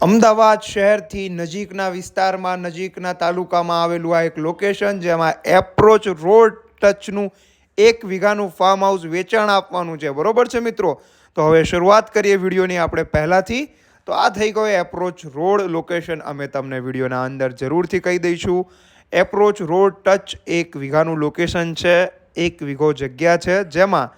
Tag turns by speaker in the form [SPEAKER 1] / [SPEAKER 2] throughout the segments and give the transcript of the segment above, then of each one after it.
[SPEAKER 1] અમદાવાદ શહેરથી નજીકના વિસ્તારમાં, નજીકના તાલુકામાં આવેલું આ એક લોકેશન જેમાં એપ્રોચ રોડ ટચનું એક વીઘાનું ફાર્મ હાઉસ વેચાણ આપવાનું છે. બરોબર છે મિત્રો? તો હવે શરૂઆત કરીએ વિડીયોની આપણે પહેલાંથી. તો આ થઈ ગયો એપ્રોચ રોડ લોકેશન અમે તમને વિડીયોના અંદર જરૂરથી કહી દઈશું. એપ્રોચ રોડ ટચ એક વીઘાનું લોકેશન છે. એક વીઘો જગ્યા છે જેમાં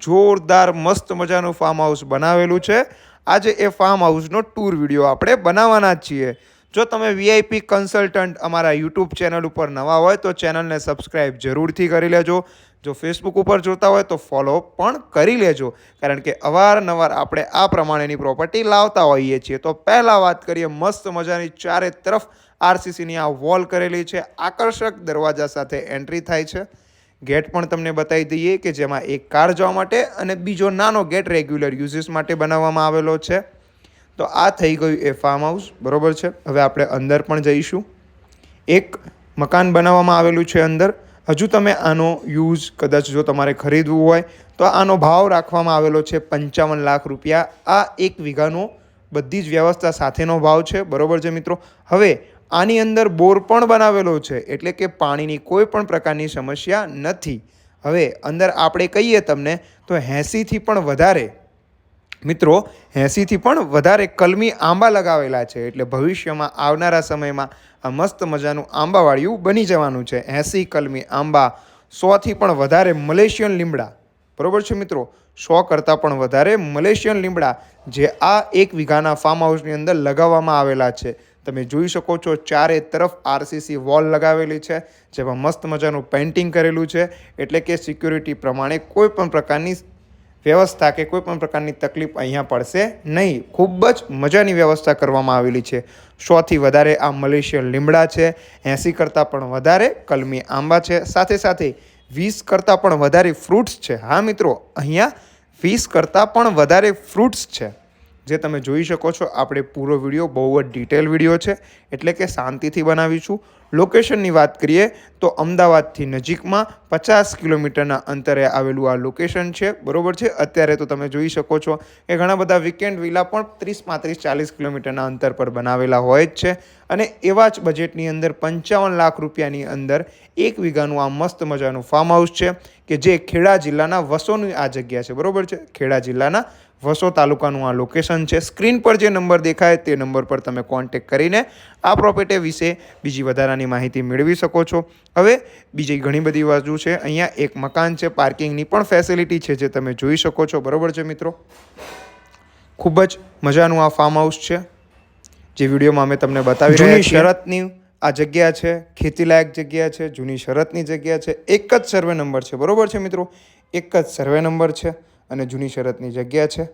[SPEAKER 1] જોરદાર મસ્ત મજાનું ફાર્મ હાઉસ બનાવેલું છે. આજે એ ફાર્મ હાઉસનો ટૂર વીડિયો આપણે બનાવવાના જ છીએ. જો તમે વીઆઈપી કન્સલ્ટન્ટ અમારા યુટ્યુબ ચેનલ ઉપર નવા હોય તો ચેનલને સબસ્ક્રાઇબ જરૂરથી કરી લેજો. જો ફેસબુક ઉપર જોતા હોય તો ફોલો પણ કરી લેજો. કારણ કે અવારનવાર આપણે આ પ્રમાણેની પ્રોપર્ટી લાવતા હોઈએ છીએ. તો પહેલાં વાત કરીએ મસ્ત મજાની ચારે તરફ આરસીસીની આ વોલ કરેલી છે. આકર્ષક દરવાજા સાથે એન્ટ્રી થાય છે. ગેટ પણ તમને બતાવી દઈએ કે જેમાં એક કાર જવા માટે અને બીજો નાનો ગેટ રેગ્યુલર યુઝિસ માટે બનાવવામાં આવેલો છે. તો આ થઈ ગયું એ ફાર્મ હાઉસ બરોબર છે? હવે આપણે અંદર પણ જઈશું. એક મકાન બનાવવામાં આવેલું છે અંદર. હજુ તમે આનો યુઝ કદાચ જો તમારે ખરીદવું હોય, તો આનો ભાવ રાખવામાં આવેલો છે પંચાવન લાખ રૂપિયા. આ એક વીઘાનો બધી જ વ્યવસ્થા સાથેનો ભાવ છે. બરાબર છે મિત્રો? હવે આની અંદર બોર પણ બનાવેલો છે, એટલે કે પાણીની કોઈ પણ પ્રકારની સમસ્યા નથી. હવે અંદર આપણે કહીએ તમને, તો એંસીથી પણ વધારે, મિત્રો એંસીથી પણ વધારે કલમી આંબા લગાવેલા છે, એટલે ભવિષ્યમાં આવનારા સમયમાં આ મસ્ત મજાનું આંબાવાળિયું બની જવાનું છે. એંસી કલમી આંબા, સોથી પણ વધારે મલેશિયન લીમડા. બરોબર છે, મિત્રો? સો કરતાં પણ વધારે મલેશિયન લીમડા, જે આ એક વીઘાના ફાર્મ હાઉસની અંદર લગાવવામાં આવેલા છે. તમે જોઈ શકો છો ચારે તરફ આરસીસી વોલ લગાવેલી છે, જેમાં મસ્ત મજાનું પેઇન્ટિંગ કરેલું છે. એટલે કે સિક્યુરિટી પ્રમાણે કોઈ પણ પ્રકારની વ્યવસ્થા કે કોઈ પણ પ્રકારની તકલીફ અહીંયા પડશે નહીં. ખૂબ જ મજાની વ્યવસ્થા કરવામાં આવેલી છે. સોથી વધારે આ મલેશિયન લીમડા છે, એંસી કરતાં પણ વધારે કલમી આંબા છે. સાથે સાથે વીસ કરતાં પણ વધારે ફ્રૂટ્સ છે. હા મિત્રો, અહીંયા વીસ કરતાં પણ વધારે ફ્રૂટ્સ છે. જે તમે જોઈ શકો છો, આપણે પૂરો વીડિયો બહુ જ ડિટેલ વીડિયો છે. એટલે કે શાંતિથી બનાવીશું. લોકેશનની વાત કરીએ તો અમદાવાદથી નજીકમાં પચાસ કિલોમીટરના અંતરે આવેલું આ લોકેશન છે. બરોબર છે? અત્યારે તો તમે જોઈ શકો છો કે ઘણા બધા વીકેન્ડ વિલા પણ ત્રીસ પાંત્રીસ ચાલીસ કિલોમીટરના અંતર પર બનાવેલા હોય જ છે. અને એવા જ બજેટની અંદર પંચાવન લાખ રૂપિયાની અંદર એક વીઘાનું આ મસ્ત મજાનું ફાર્મ હાઉસ છે કે જે ખેડા જિલ્લાના વસોની આ જગ્યા છે. બરોબર છે? ખેડા જિલ્લાના વસો તાલુકાનું આ લોકેશન છે. સ્ક્રીન પર જે નંબર દેખાય તે નંબર પર તમે કોન્ટેક કરીને આ પ્રોપર્ટી વિશે બીજી વધારાની માહિતી મેળવી શકો છો. હવે બીજી ઘણી બધી બાજુ છે. અહીંયા એક મકાન છે પાર્કિંગની પણ ફેસિલિટી છે જે તમે જોઈ શકો છો. બરોબર છે મિત્રો? ખૂબ જ મજાનું આ ફાર્મ હાઉસ છે. જે વિડીયોમાં અમે તમને બતાવી રહ્યા શરતની આ જગ્યા છે ખેતીલાયક જગ્યા છે જૂની શરતની જગ્યા છે. એક જ સર્વે નંબર છે. બરોબર છે મિત્રો? એક જ સર્વે નંબર છે અને જૂની શરતની જગ્યા છે.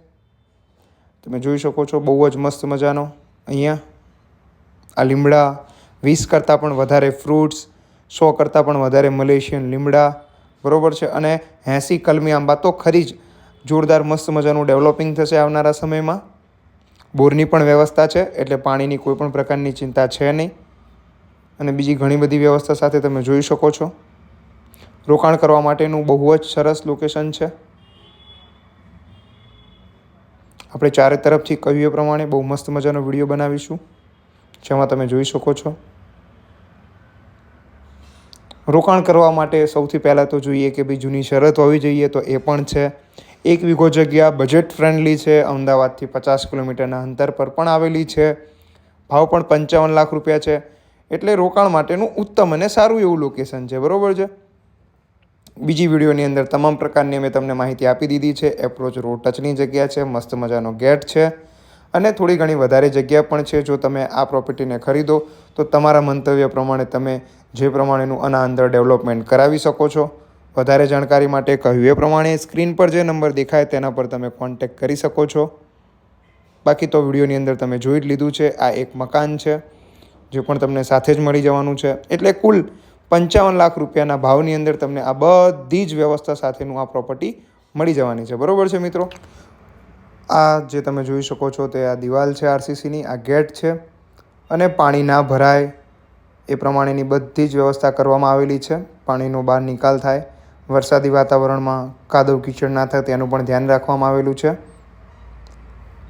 [SPEAKER 1] તમે જોઈ શકો છો બહુ જ મસ્ત મજાનો અહીંયા આ લીમડા વીસ કરતાં પણ વધારે ફ્રૂટ્સ સો કરતાં પણ વધારે મલેશિયન લીમડા, બરાબર છે? અને એંસી કલમી આંબા તો ખરી જ. જોરદાર મસ્ત મજાનું ડેવલપિંગ થશે આવનારા સમયમાં. બોરની પણ વ્યવસ્થા છે, એટલે પાણીની કોઈ પણ પ્રકારની ચિંતા છે નહીં. અને બીજી ઘણી બધી વ્યવસ્થા સાથે તમે જોઈ શકો છો. રોકાણ કરવા માટેનું બહુ જ સરસ લોકેશન છે. આપણે ચારે તરફથી કહ્યું એ પ્રમાણે બહુ મસ્ત મજાનો વીડિયો બનાવીશું. જેમાં તમે જોઈ શકો છો. રોકાણ કરવા માટે સૌથી પહેલાં તો જોઈએ કે ભાઈ જૂની શરત હોવી જોઈએ તો એ પણ છે. એક વીઘો જગ્યા બજેટ ફ્રેન્ડલી છે, અમદાવાદથી પચાસ કિલોમીટરના અંતર પર પણ આવેલી છે. ભાવ પણ પંચાવન લાખ રૂપિયા છે. એટલે રોકાણ માટેનું ઉત્તમ અને સારું એવું લોકેશન છે. બરાબર છે? બીજી વિડીયોની અંદર તમામ પ્રકારની અમે તમને માહિતી આપી દીધી છે. એપ્રોચ રોડ ટચની જગ્યા છે. મસ્ત મજાનો ગેટ છે. અને થોડી ઘણી વધારે જગ્યા પણ છે, જો તમે આ પ્રોપર્ટીને ખરીદો, તો તમારા મંતવ્ય પ્રમાણે તમે જે પ્રમાણેનું આના અંદર ડેવલપમેન્ટ કરાવી શકો છો. વધારે જાણકારી માટે કહ્યું એ પ્રમાણે સ્ક્રીન પર જે નંબર દેખાય તેના પર તમે કોન્ટેક કરી શકો છો. બાકી તો વિડીયોની અંદર તમે જોઈ જ લીધું છે, આ એક મકાન છે, જે પણ તમને સાથે જ મળી જવાનું છે. એટલે કુલ પંચાવન લાખ રૂપિયાના ભાવની અંદર તમને આ બધી જ વ્યવસ્થા સાથેનું આ પ્રોપર્ટી મળી જવાની છે. બરાબર છે મિત્રો? આ જે તમે જોઈ શકો છો તે આ દિવાલ છે આરસીસીની, આ ગેટ છે અને પાણી ના ભરાય એ પ્રમાણેની બધી જ વ્યવસ્થા કરવામાં આવેલી છે. પાણીનો બહાર નિકાલ થાય, વરસાદી વાતાવરણમાં કાદવ કીચડ ના થાય તેનું પણ ધ્યાન રાખવામાં આવેલું છે.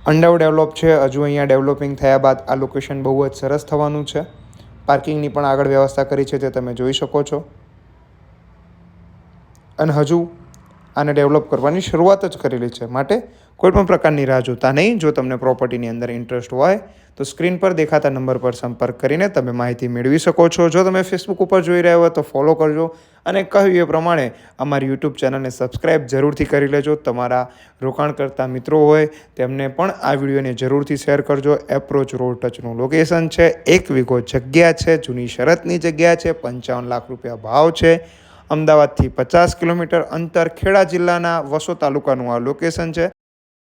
[SPEAKER 1] અંડર ડેવલપ છે, હજુ અહીંયા ડેવલપિંગ થયા બાદ આ લોકેશન બહુ જ સરસ થવાનું છે. પાર્કિંગની પણ આગળ વ્યવસ્થા કરી છે તે તમે જોઈ શકો છો. અને હજુ આને ડેવલપ કરવાની શરૂઆત જ કરેલી છે. માટે કોઈપણ પ્રકારની રાહ જોતા નહીં. જો તમને પ્રોપર્ટીની અંદર ઇન્ટરેસ્ટ હોય, તો સ્ક્રીન પર દેખાતા નંબર પર સંપર્ક કરીને તમે માહિતી મેળવી શકો છો. જો તમે ફેસબુક ઉપર જોઈ રહ્યા હોય, તો ફોલો કરજો અને કહ્યું એ પ્રમાણે અમારી યુટ્યુબ ચેનલને સબસ્ક્રાઈબ જરૂરથી કરી લેજો. તમારા રોકાણ કરતા મિત્રો હોય, તેમને પણ આ વિડીયોને જરૂરથી શેર કરજો. એપ્રોચ રોડ ટચનું લોકેશન છે. એક વીઘો જગ્યા છે. જૂની શરતની જગ્યા છે. પંચાવન લાખ રૂપિયા ભાવ છે. અમદાવાદથી પચાસ કિલોમીટર અંતર ખેડા જિલ્લાના વસો તાલુકાનું આ લોકેશન છે.